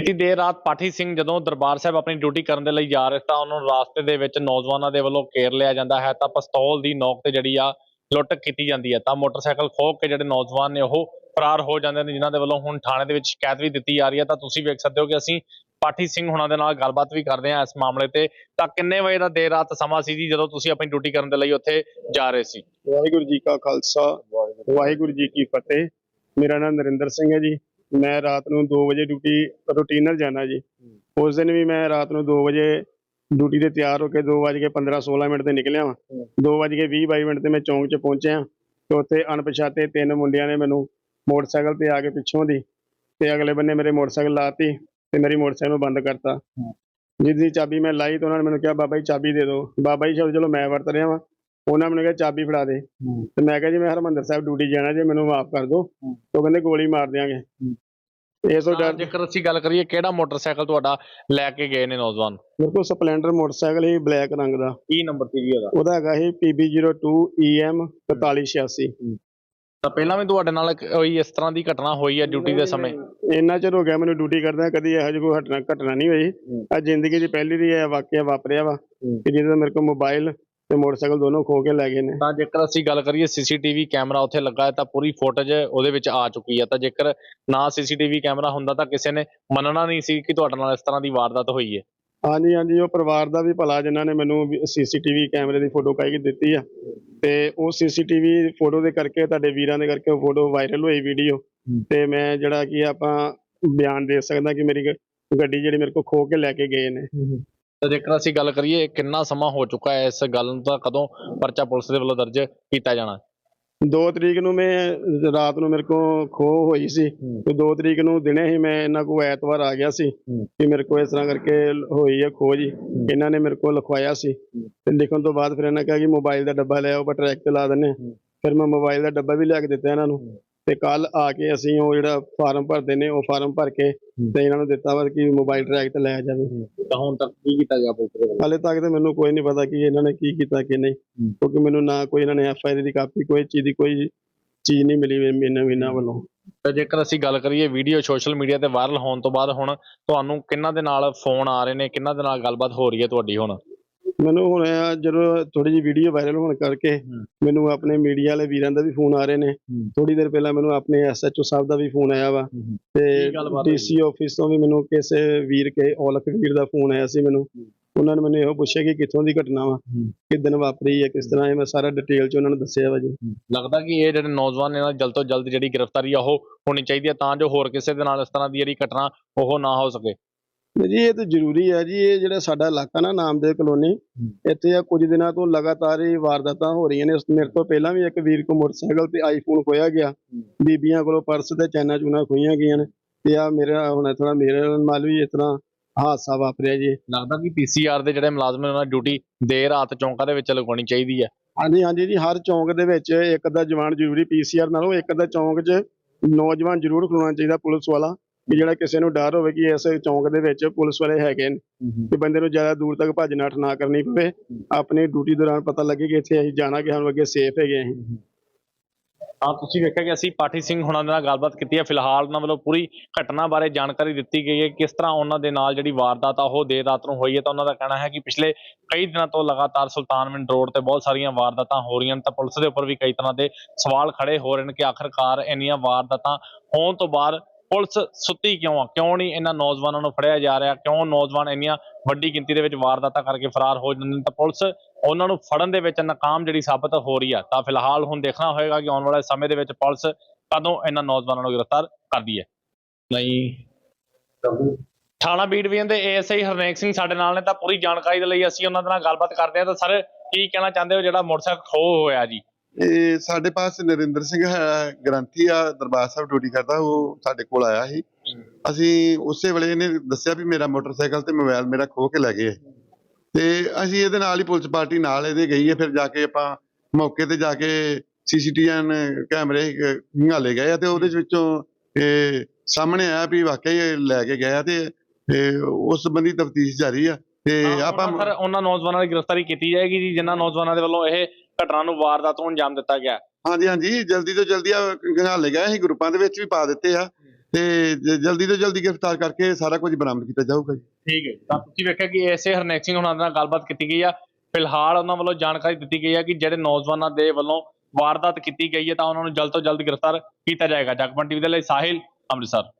ਬੀਤੀ ਦੇਰ ਰਾਤ ਪਾਠੀ ਸਿੰਘ ਜਦੋਂ ਦਰਬਾਰ ਸਾਹਿਬ ਆਪਣੀ ਡਿਊਟੀ ਕਰਨ ਦੇ ਲਈ ਜਾ ਰਹੇ ਤਾਂ ਉਹਨਾਂ ਨੂੰ ਰਾਸਤੇ ਦੇ ਵਿੱਚ ਨੌਜਵਾਨਾਂ ਦੇ ਵੱਲੋਂ ਘੇਰ ਲਿਆ ਜਾਂਦਾ ਹੈ ਤਾਂ ਪਿਸਤੌਲ ਦੀ ਨੋਕ ਤੇ ਜਿਹੜੀ ਆ ਲੁੱਟ ਕੀਤੀ ਜਾਂਦੀ ਹੈ ਤਾਂ ਮੋਟਰਸਾਈਕਲ ਖੋਹ ਕੇ ਜਿਹੜੇ ਨੌਜਵਾਨ ਨੇ ਉਹ ਫਰਾਰ ਹੋ ਜਾਂਦੇ ਨੇ, ਜਿਨ੍ਹਾਂ ਦੇ ਵੱਲੋਂ ਹੁਣ ਥਾਣੇ ਦੇ ਵਿੱਚ ਸ਼ਿਕਾਇਤ ਵੀ ਦਿੱਤੀ ਜਾ ਰਹੀ ਹੈ ਤਾਂ ਤੁਸੀਂ ਵੇਖ ਸਕਦੇ ਹੋ ਕਿ ਅਸੀਂ ਪਾਠੀ ਸਿੰਘ ਹੁਣਾਂ ਦੇ ਨਾਲ ਗੱਲਬਾਤ ਵੀ ਕਰਦੇ ਹਾਂ ਇਸ ਮਾਮਲੇ ਤੇ। ਤਾਂ ਕਿੰਨੇ ਵਜੇ ਦਾ ਦੇਰ ਰਾਤ ਸਮਾਂ ਸੀ ਜੀ ਜਦੋਂ ਤੁਸੀਂ ਆਪਣੀ ਡਿਊਟੀ ਕਰਨ ਦੇ ਲਈ ਉੱਥੇ ਜਾ ਰਹੇ ਸੀ? ਵਾਹਿਗੁਰੂ ਜੀ ਕਾ ਖਾਲਸਾ, ਵਾਹਿਗੁਰੂ ਜੀ ਕੀ ਫਤਿਹ। ਮੇਰਾ ਨਾਮ ਨਰਿੰਦਰ ਸਿੰਘ ਹੈ ਜੀ। ਮੈਂ ਰਾਤ ਨੂੰ 2 ਵਜੇ ਡਿਊਟੀ ਰੂਟੀਨਲ ਜਾਣਾ ਜੀ। ਉਸ ਦਿਨ ਵੀ ਮੈਂ ਰਾਤ ਨੂੰ 2 ਵਜੇ ਡਿਊਟੀ ਤੇ ਤਿਆਰ ਹੋ ਕੇ 2 ਵਜੇ 15 16 ਮਿੰਟ ਤੇ ਨਿਕਲਿਆ ਵਾਂ। 2 ਵਜੇ 20 22 ਮਿੰਟ ਤੇ ਮੈਂ ਚੌਂਕ 'ਚ ਪਹੁੰਚਿਆ ਤੇ ਉੱਥੇ ਅਣਪਛਾਤੇ ਤਿੰਨ ਮੁੰਡਿਆਂ ਨੇ ਮੈਨੂੰ ਮੋਟਰਸਾਈਕਲ ਤੇ ਆ ਕੇ ਪਿੱਛੋਂ ਦੀ ਤੇ ਅਗਲੇ ਬੰਨੇ ਮੇਰੇ ਮੋਟਰਸਾਈਕਲ ਲਾਤੀ ਤੇ ਮੇਰੀ ਮੋਟਰਸਾਈਕਲ ਨੂੰ ਬੰਦ ਕਰਤਾ। ਜਿਸ ਦੀ ਚਾਬੀ ਮੈਂ ਲਾਈ ਤਾਂ ਉਹਨਾਂ ਨੇ ਮੈਨੂੰ ਕਿਹਾ ਬਾਬਾ ਜੀ ਚਾਬੀ ਦੇ ਦਿਓ। ਬਾਬਾ ਜੀ ਚਲੋ ਚਲੋ ਮੈਂ ਵਰਤ ਰਿਹਾ ਵਾਂ। ਉਹਨਾਂ ਨੇ ਮੈਨੂੰ ਕਿਹਾ ਚਾਬੀ ਫੜਾ ਦੇ। ਤੇ ਮੈਂ ਕਿਹਾ ਜੀ ਮੈਂ ਹਰਮੰਦਰ ਸਾਹਿਬ ਡਿਊਟੀ ਜਾਣਾ ਜੇ ਮੈਨੂੰ ਮਾਫ ਕਰ ਦਿਓ ਤੇ ਉਹ ਕਹਿੰਦੇ ਗੋਲੀ ਮਾਰ ਦਿਆਂਗੇ। ਇਹ ਤੋਂ ਡਰ ਜੇਕਰ ਅਸੀਂ ਗੱਲ ਕਰੀਏ ਕਿਹੜਾ ਮੋਟਰਸਾਈਕਲ ਤੁਹਾਡਾ ਲੈ ਕੇ ਗਏ ਨੇ ਨੌਜਵਾਨ? ਮੇਰੇ ਕੋਲ ਸਪਲੈਂਡਰ ਮੋਟਰਸਾਈਕਲ ਸੀ ਬਲੈਕ ਰੰਗ ਦਾ। ਕੀ ਨੰਬਰ ਸੀ ਜੀ ਉਹਦਾ? ਉਹਦਾ ਹੈਗਾ ਸੀ PB02 EM 4386 ਤਾਂ ਪਹਿਲਾਂ ਵੀ ਤੁਹਾਡੇ ਨਾਲ ਕੋਈ ਇਸ ਤਰ੍ਹਾਂ ਦੀ ਘਟਨਾ ਹੋਈ ਹੈ ਡਿਊਟੀ ਦੇ ਸਮੇਂ? ਇੰਨਾ ਚਿਰ ਹੋ ਗਿਆ ਮੈਨੂੰ ਡਿਊਟੀ ਕਰਦਾ ਕਦੀ ਇਹੋ ਜਿਹੀ ਕੋਈ ਘਟਨਾ ਘਟਨਾ ਨਹੀਂ ਹੋਈ। ਆ ਜ਼ਿੰਦਗੀ ਦੀ ਪਹਿਲੀ ਦੀ ਇਹ ਵਾਕਿਆ ਵਾਪਰਿਆ ਵਾ। ਕਿ ਜਿਹਦੇ ਮੇਰੇ ਕੋਲ ਮੋਬਾਈਲ ਤੇ ਮੋਟਰਸਾਈਕਲ ਦੋਨੋਂ ਖੋ ਕੇ ਲੈ ਗਏ ਨੇ। ਤਾਂ ਜੇਕਰ ਅਸੀਂ ਗੱਲ ਕਰੀਏ ਸੀਸੀਟੀਵੀ ਕੈਮਰਾ ਉੱਥੇ ਲੱਗਾ ਹੈ ਤਾਂ ਪੂਰੀ ਫੁਟੇਜ ਉਹਦੇ ਵਿੱਚ ਆ ਚੁੱਕੀ ਹੈ। ਤਾਂ ਜੇਕਰ ਨਾ ਸੀਸੀਟੀਵੀ ਕੈਮਰਾ ਹੁੰਦਾ ਤਾਂ ਕਿਸੇ ਨੇ ਮੰਨਣਾ ਨਹੀਂ ਸੀ ਕਿ ਤੁਹਾਡੇ ਨਾਲ ਇਸ ਤਰ੍ਹਾਂ ਦੀ ਵਾਰਦਾਤ ਹੋਈ ਹੈ। ਹਾਂਜੀ ਹਾਂਜੀ ਉਹ ਪਰਿਵਾਰ ਦਾ ਵੀ ਭਲਾ ਜਿਨ੍ਹਾਂ ਨੇ ਮੈਨੂੰ ਸੀਸੀਟੀਵੀ ਕੈਮਰੇ ਦੀ ਫੋਟੋ ਕਾਈ ਦਿੱਤੀ ਆ। ਤੇ ਉਹ ਸੀਸੀਟੀਵੀ ਫੋਟੋ ਦੇ ਕਰਕੇ ਤੁਹਾਡੇ ਵੀਰਾਂ ਦੇ ਕਰਕੇ ਉਹ ਫੋਟੋ ਵਾਇਰਲ ਹੋਈ ਵੀਡੀਓ। ਤੇ ਮੈਂ ਜਿਹੜਾ ਕਿ ਆਪਾਂ ਬਿਆਨ ਦੇ ਸਕਦਾ ਕਿ ਮੇਰੀ ਗੱਡੀ ਜਿਹੜੀ ਮੇਰੇ ਕੋਲ ਖੋ ਕੇ ਲੈ ਕੇ ਗਏ ਨੇ। ਜੇਕਰ ਅਸੀਂ ਗੱਲ ਕਰੀਏ ਕਿੰਨਾ ਸਮਾਂ ਹੋ ਚੁੱਕਾ ਹੈ ਇਸ ਗੱਲ ਨੂੰ ਤਾਂ ਕਦੋਂ ਪਰਚਾ ਪੁਲਿਸ ਦੇ ਵੱਲੋਂ ਦਰਜ ਕੀਤਾ ਜਾਣਾ? 2 ਤਰੀਕ ਨੂੰ ਮੈਂ ਰਾਤ ਨੂੰ ਮੇਰੇ ਕੋਲ ਖੋ ਹੋਈ ਸੀ। ਤੇ 2 ਤਰੀਕ ਨੂੰ ਦਿਨੇ ਹੀ ਮੈਂ ਇਹਨਾਂ ਕੋਲ ਐਤਵਾਰ ਆ ਗਿਆ ਸੀ ਕਿ ਮੇਰੇ ਕੋਲ ਇਸ ਤਰ੍ਹਾਂ ਕਰਕੇ ਹੋਈ ਹੈ ਖੋਜ ਇਹਨਾਂ ਨੇ ਮੇਰੇ ਕੋਲ ਲਿਖਵਾਇਆ ਸੀ। ਤੇ ਲਿਖਣ ਤੋਂ ਬਾਅਦ ਫਿਰ ਇਹਨਾਂ ਕਿਹਾ ਕਿ ਮੋਬਾਈਲ ਦਾ ਡੱਬਾ ਲੈ ਆਓ ਟਰੈਕ ਤੇ ਲਾ ਦਿੰਨੇ। ਫਿਰ ਮੈਂ ਮੋਬਾਈਲ ਦਾ ਡੱਬਾ ਵੀ ਲਿਆ ਕੇ ਦਿੱਤਾ ਇਹਨਾਂ ਨੂੰ। ਤੇ ਕੱਲ ਆ ਕੇ ਅਸੀਂ ਉਹ ਜਿਹੜਾ ਫਾਰਮ ਭਰਦੇ ਨੇ ਉਹ ਫਾਰਮ ਭਰ ਕੇ ਤੇ ਇਹਨਾਂ ਨੂੰ ਦਿੱਤਾ ਵਾ ਕਿ ਮੋਬਾਈਲ ਟਰੈਕ ਤੇ ਲਾਇਆ ਜਾਵੇ। ਤਾਂ ਹੁਣ ਤੱਕ ਕੀ ਕੀਤਾ ਗਿਆ ਪੁਲਿਸ ਵੱਲੋਂ? ਹਾਲੇ ਤੱਕ ਤੇ ਮੈਨੂੰ ਕੋਈ ਨਹੀਂ ਪਤਾ ਕਿ ਇਹਨਾਂ ਨੇ ਕੀ ਕੀਤਾ ਕਿ ਨਹੀਂ ਕਿਉਂਕਿ ਮੈਨੂੰ ਨਾ ਕੋਈ ਇਹਨਾਂ ਨੇ ਐਫ ਆਈ ਆਰ ਦੀ ਕਾਪੀ ਕੋਈ ਚੀਜ਼ ਦੀ ਕੋਈ ਚੀਜ਼ ਨਹੀਂ ਮਿਲੀ ਮੈਨੂੰ ਇਹਨਾਂ ਵੱਲੋਂ। ਤਾਂ ਜੇਕਰ ਅਸੀਂ ਗੱਲ ਕਰੀਏ ਵੀਡੀਓ ਸੋਸ਼ਲ ਮੀਡੀਆ ਤੇ ਵਾਇਰਲ ਹੋਣ ਤੋਂ ਬਾਅਦ ਹੁਣ ਤੁਹਾਨੂੰ ਕਿੰਨਾਂ ਦੇ ਨਾਲ ਫੋਨ ਆ ਰਹੇ ਨੇ ਕਿੰਨਾਂ ਦੇ ਨਾਲ ਗੱਲਬਾਤ ਹੋ ਰਹੀ ਹੈ ਤੁਹਾਡੀ ਹੁਣ? ਮੈਨੂੰ ਹੁਣ ਇਹ ਜਦੋਂ ਥੋੜੀ ਜਿਹੀ ਵੀਡੀਓ ਵਾਇਰਲ ਹੋਣ ਕਰਕੇ ਮੈਨੂੰ ਆਪਣੇ ਮੀਡੀਆ ਵਾਲੇ ਵੀਰਾਂ ਦਾ ਵੀ ਫੋਨ ਆ ਰਹੇ ਨੇ। ਥੋੜੀ ਦੇਰ ਪਹਿਲਾਂ ਮੈਨੂੰ ਆਪਣੇ ਐਸਐਚਓ ਸਾਹਿਬ ਦਾ ਵੀ ਫੋਨ ਆਇਆ ਵਾ। ਤੇ? ਡੀਸੀ ਆਫਿਸ ਤੋਂ ਵੀ ਮੈਨੂੰ ਕਿਸੇ ਵੀਰ ਕੇ ਔਲਖ ਵੀਰ ਦਾ ਫੋਨ ਆਇਆ ਸੀ ਮੈਨੂੰ। ਉਹਨਾਂ ਨੇ ਮੈਨੂੰ ਇਹੋ ਪੁੱਛਿਆ ਕਿ ਕਿੱਥੋਂ ਦੀ ਘਟਨਾ ਵਾ ਕਿਦਨ ਵਾਪਰੀ ਹੈ ਕਿਸ ਤਰ੍ਹਾਂ ਇਹ ਮੈਂ ਸਾਰਾ ਡਿਟੇਲ ਚ ਉਹਨਾਂ ਨੂੰ ਦੱਸਿਆ ਵਾ ਜੀ। ਲੱਗਦਾ ਕਿ ਇਹ ਜਿਹੜੇ ਨੌਜਵਾਨ ਨੇ ਜਲਦ ਤੋਂ ਜਲਦ ਜਿਹੜੀ ਗ੍ਰਿਫਤਾਰੀ ਆ ਉਹ ਹੋਣੀ ਚਾਹੀਦੀ ਹੈ ਤਾਂ ਜੋ ਹੋਰ ਕਿਸੇ ਦੇ ਨਾਲ ਇਸ ਤਰ੍ਹਾਂ ਦੀ ਜਿਹੜੀ ਘਟਨਾ ਉਹ ਨਾ ਹੋ ਸਕੇ। ਜੀ ਇਹ ਤਾਂ ਜ਼ਰੂਰੀ ਹੈ ਜੀ ਇਹ ਜਿਹੜਾ ਸਾਡਾ ਇਲਾਕਾ ਨਾ ਨਾਮਦੇਵ ਕਲੋਨੀ ਇੱਥੇ ਆ ਕੁਝ ਦਿਨਾਂ ਤੋਂ ਲਗਾਤਾਰ ਹੀ ਵਾਰਦਾਤਾਂ ਹੋ ਰਹੀਆਂ ਨੇ। ਮੇਰੇ ਤੋਂ ਪਹਿਲਾਂ ਵੀ ਇੱਕ ਵੀਰ ਕੋ ਮੋਟਰਸਾਈਕਲ ਤੇ ਆਈਫੋਨ ਖੋਇਆ ਗਿਆ। ਬੀਬੀਆਂ ਕੋਲੋਂ ਪਰਸ ਤੇ ਚੈਨਾ ਚੂਨਾ ਖੋਈਆਂ ਗਈਆਂ ਨੇ ਤੇ ਆ ਮੇਰਾ ਹੁਣ ਥੋੜਾ ਮੇਰੇ ਨਾਲ ਵੀ ਇਸ ਤਰ੍ਹਾਂ ਹਾਦਸਾ ਵਾਪਰਿਆ ਜੀ। ਲੱਗਦਾ ਕਿ ਪੀਸੀਆਰ ਦੇ ਜਿਹੜੇ ਮੁਲਾਜ਼ਮ ਨੇ ਉਹਨਾਂ ਡਿਊਟੀ ਦੇਰ ਰਾਤ ਚੌਂਕਾਂ ਦੇ ਵਿੱਚ ਲਗਾਉਣੀ ਚਾਹੀਦੀ ਹੈ ਹਾਂਜੀ ਹਾਂਜੀ ਜੀ ਹਰ ਚੌਂਕ ਦੇ ਵਿੱਚ ਇੱਕ ਅੱਧਾ ਜਵਾਨ ਜ਼ਰੂਰੀ ਪੀਸੀਆਰ ਨਾਲੋਂ ਇੱਕ ਅੱਧਾ ਚੌਂਕ 'ਚ ਨੌਜਵਾਨ ਜ਼ਰੂਰ ਖਲੋਣਾ ਚਾਹੀਦਾ ਪੁਲਿਸ ਵਾਲਾ। ਕਿ ਜਿਹੜਾ ਕਿਸੇ ਨੂੰ ਡਰ ਹੋਵੇ ਕਿ ਇਸ ਚੌਂਕ ਦੇ ਵਿੱਚ ਪੁਲਿਸ ਵਾਲੇ ਹੈਗੇ ਨੇ ਕਿ ਬੰਦੇ ਨੂੰ ਜ਼ਿਆਦਾ ਦੂਰ ਤੱਕ ਭੱਜ ਨੱਠ ਨਾ ਕਰਨੀ ਪਵੇ। ਆਪਣੀ ਡਿਊਟੀ ਦੌਰਾਨ ਪਤਾ ਲੱਗੇ ਕਿ ਇੱਥੇ ਅਸੀਂ ਜਾਣਾ ਕਿ ਸਾਨੂੰ ਅੱਗੇ ਸੇਫ ਹੈਗੇ ਅਸੀਂ। ਹਾਂ ਤੁਸੀਂ ਵੇਖਿਆ ਕਿ ਅਸੀਂ ਪਾਠੀ ਸਿੰਘ ਹੁਣਾਂ ਦੇ ਨਾਲ ਗੱਲਬਾਤ ਕੀਤੀ ਹੈ। ਫਿਲਹਾਲ ਉਹਨਾਂ ਵੱਲੋਂ ਪੂਰੀ ਘਟਨਾ ਬਾਰੇ ਜਾਣਕਾਰੀ ਦਿੱਤੀ ਗਈ ਹੈ ਕਿਸ ਤਰ੍ਹਾਂ ਉਹਨਾਂ ਦੇ ਨਾਲ ਜਿਹੜੀ ਵਾਰਦਾਤ ਆ ਉਹ ਦੇਰ ਰਾਤ ਨੂੰ ਹੋਈ ਹੈ। ਤਾਂ ਉਹਨਾਂ ਦਾ ਕਹਿਣਾ ਹੈ ਕਿ ਪਿਛਲੇ ਕਈ ਦਿਨਾਂ ਤੋਂ ਲਗਾਤਾਰ ਸੁਲਤਾਨਵਿੰਡ ਰੋਡ ਤੇ ਬਹੁਤ ਸਾਰੀਆਂ ਵਾਰਦਾਤਾਂ ਹੋ ਰਹੀਆਂ ਨੇ। ਤਾਂ ਪੁਲਿਸ ਦੇ ਉੱਪਰ ਵੀ ਕਈ ਤਰ੍ਹਾਂ ਦੇ ਸਵਾਲ ਖੜੇ ਹੋ ਰਹੇ ਨੇ ਕਿ ਆਖਰਕਾਰ ਇੰਨੀਆਂ ਵਾਰਦਾਤਾਂ ਹੋਣ ਤੋਂ ਬਾਅਦ ਪੁਲਿਸ ਸੁੱਤੀ ਕਿਉਂ ਆ? ਕਿਉਂ ਨਹੀਂ ਇਹਨਾਂ ਨੌਜਵਾਨਾਂ ਨੂੰ ਫੜਿਆ ਜਾ ਰਿਹਾ? ਕਿਉਂ ਨੌਜਵਾਨ ਇੰਨੀਆਂ ਵੱਡੀ ਗਿਣਤੀ ਦੇ ਵਿੱਚ ਵਾਰਦਾਤਾਂ ਕਰਕੇ ਫਰਾਰ ਹੋ ਜਾਂਦੇ ਨੇ? ਤਾਂ ਪੁਲਿਸ ਉਹਨਾਂ ਨੂੰ ਫੜਨ ਦੇ ਵਿੱਚ ਨਾਕਾਮ ਜਿਹੜੀ ਸਾਬਤ ਹੋ ਰਹੀ ਆ। ਤਾਂ ਫਿਲਹਾਲ ਹੁਣ ਦੇਖਣਾ ਹੋਏਗਾ ਕਿ ਆਉਣ ਵਾਲੇ ਸਮੇਂ ਦੇ ਵਿੱਚ ਪੁਲਿਸ ਕਦੋਂ ਇਹਨਾਂ ਨੌਜਵਾਨਾਂ ਨੂੰ ਗ੍ਰਿਫਤਾਰ ਕਰਦੀ ਹੈ। ਨਹੀਂ। ਥਾਣਾ ਬੀੜਵੀਨ ਦੇ ਏਐਸਆਈ ਹਰਨੇਕ ਸਿੰਘ ਸਾਡੇ ਨਾਲ ਨੇ ਤਾਂ ਪੂਰੀ ਜਾਣਕਾਰੀ ਦੇ ਲਈ ਅਸੀਂ ਉਹਨਾਂ ਦੇ ਨਾਲ ਗੱਲਬਾਤ ਕਰਦੇ ਹਾਂ। ਤਾਂ ਸਰ ਕੀ ਕਹਿਣਾ ਚਾਹੁੰਦੇ ਹੋ? ਜਿਹੜਾ ਮੋਟਰਸਾਈਕਲ ਖੋ ਹੋਇਆ ਜੀ। ਇਹ ਸਾਡੇ ਪਾਸ ਨਰਿੰਦਰ ਸਿੰਘ ਹੈ ਗ੍ਰੰਥੀ ਆ ਦਰਬਾਰ ਸਾਹਿਬ ਡਿਊਟੀ ਕਰਦਾ ਉਹ ਸਾਡੇ ਕੋਲ ਆਇਆ ਸੀ। ਅਸੀਂ ਉਸੇ ਵੇਲੇ ਇਹਨੇ ਦੱਸਿਆ ਵੀ ਮੇਰਾ ਮੋਟਰਸਾਈਕਲ ਤੇ ਮੋਬਾਈਲ ਮੇਰਾ ਖੋ ਕੇ ਲੈ ਗਏ ਤੇ ਅਸੀਂ ਇਹਦੇ ਨਾਲ ਹੀ ਪੁਲਿਸ ਪਾਰਟੀ ਨਾਲ ਇਹਦੇ ਗਈ ਹੈ ਫਿਰ ਜਾ ਕੇ ਆਪਾਂ ਮੌਕੇ ਤੇ ਜਾ ਕੇ ਸੀਸੀਟੀਐਨ ਕੈਮਰੇ ਨਿਹਾਲੇ ਗਏ ਤੇ ਉਹਦੇ ਵਿੱਚੋਂ ਇਹ ਸਾਹਮਣੇ ਆਇਆ ਵੀ ਵਾਕਈ ਲੈ ਕੇ ਗਿਆ ਤੇ ਉਸ ਸੰਬੰਧੀ ਤਫਤੀਸ਼ ਜਾਰੀ ਆ। ਤੇ ਆਪਾਂ ਸਰ ਉਹਨਾਂ ਨੌਜਵਾਨਾਂ ਦੀ ਗ੍ਰਿਫਤਾਰੀ ਕੀਤੀ ਜਾਏਗੀ ਜੀ ਜਿਨ੍ਹਾਂ ਨੌਜਵਾਨਾਂ ਦੇ ਵੱਲੋਂ ਇਹ ਘਟਨਾ ਨੂੰ ਵਾਰਦਾਤ ਨੂੰ ਅੰਜਾਮ ਦਿੱਤਾ ਗਿਆ। ਹਾਂਜੀ ਹਾਂਜੀ। ਜਲਦੀ ਤੋਂ ਜਲਦੀ ਆ ਨਿਹਾਲੇ ਗਏ ਅਸੀਂ ਗਰੁੱਪਾਂ ਦੇ ਵਿੱਚ ਵੀ ਪਾ ਦਿੱਤੇ ਆ। ਤੇ ਜਲਦੀ ਤੋਂ ਜਲਦੀ ਗ੍ਰਿਫਤਾਰ ਕਰਕੇ ਸਾਰਾ ਕੁਝ ਬਰਾਮਦ ਕੀਤਾ ਜਾਊਗਾ ਜੀ। ਠੀਕ ਹੈ। ਤਾਂ ਤੁਸੀਂ ਵੇਖਿਆ ਕਿ ਐਸੇ ਹਰਨੇਕ ਸਿੰਘ ਹੁਣਾਂ ਨਾਲ ਗੱਲਬਾਤ ਕੀਤੀ ਗਈ ਆ। ਫਿਲਹਾਲ ਉਹਨਾਂ ਵੱਲੋਂ ਜਾਣਕਾਰੀ ਦਿੱਤੀ ਗਈ ਹੈ ਕਿ ਜਿਹੜੇ ਨੌਜਵਾਨਾਂ ਦੇ ਵੱਲੋਂ ਵਾਰਦਾਤ ਕੀਤੀ ਗਈ ਹੈ ਤਾਂ ਉਹਨਾਂ ਨੂੰ ਜਲਦ ਤੋਂ ਜਲਦ ਗ੍ਰਿਫਤਾਰ ਕੀਤਾ ਜਾਏਗਾ। ਜਗਮਨ ਟੀਵੀ ਦੇ ਲਈ ਸਾਹਿਲ ਅੰਮ੍ਰਿਤਸਰ।